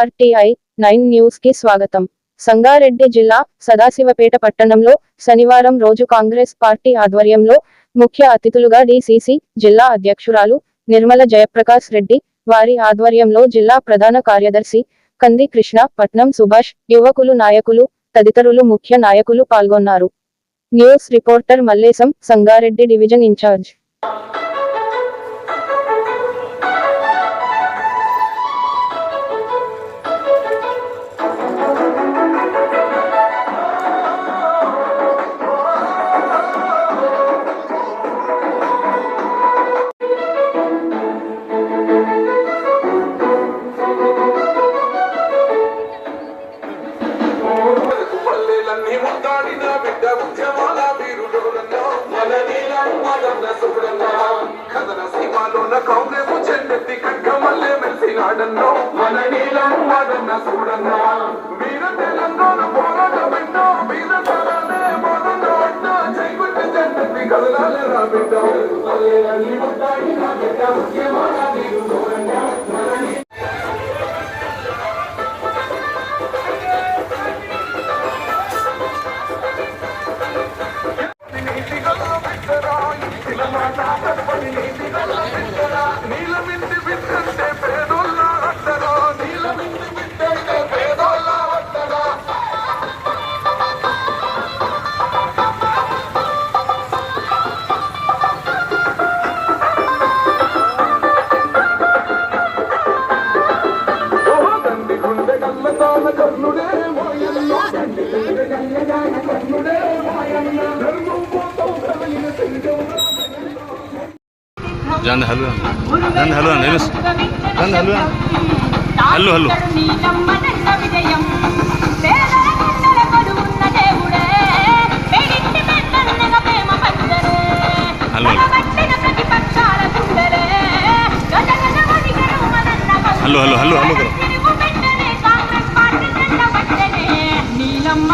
RTI nine న్యూస్కి స్వాగతం. సంగారెడ్డి జిల్లా సదాశివపేట పట్టణంలో శనివారం రోజు కాంగ్రెస్ పార్టీ ఆధ్వర్యంలో ముఖ్య అతిథులుగా డిసిసి జిల్లా అధ్యక్షురాలు నిర్మల జయప్రకాష్ రెడ్డి వారి ఆధ్వర్యంలో జిల్లా ప్రధాన కార్యదర్శి కంది కృష్ణ పట్నం సుభాష్ యువకులు నాయకులు తదితరులు ముఖ్య నాయకులు పాల్గొన్నారు. News reporter Mallesham Sangareddy division in-charge. పల్లెలన్నీ ముద్దాడిన బిడ్డ ఉద్యమాల వీరుడోరన్నా మన నీలం మదన్న సుబ్రన్నా కథన సీమాలోన కాంగ్రెస్ చెన్నెత్తి కగ్గమల్లే మెలిసినాడన్నో మన నీలం మదన్న సుబ్రన్నా వీర తెలంగాణ పోరాటమెంటో వీర సరానే మదన్న అడ్డ జైగుట్టి చెన్నెత్తి కదలాలే రా బిడ్డ పల్లెలన్నీ ముద్దాడిన బిడ్డ ఉద్యమాల جان حلو جان حلو يونس جان حلو حلو حلو hello hello hello hello Neelamma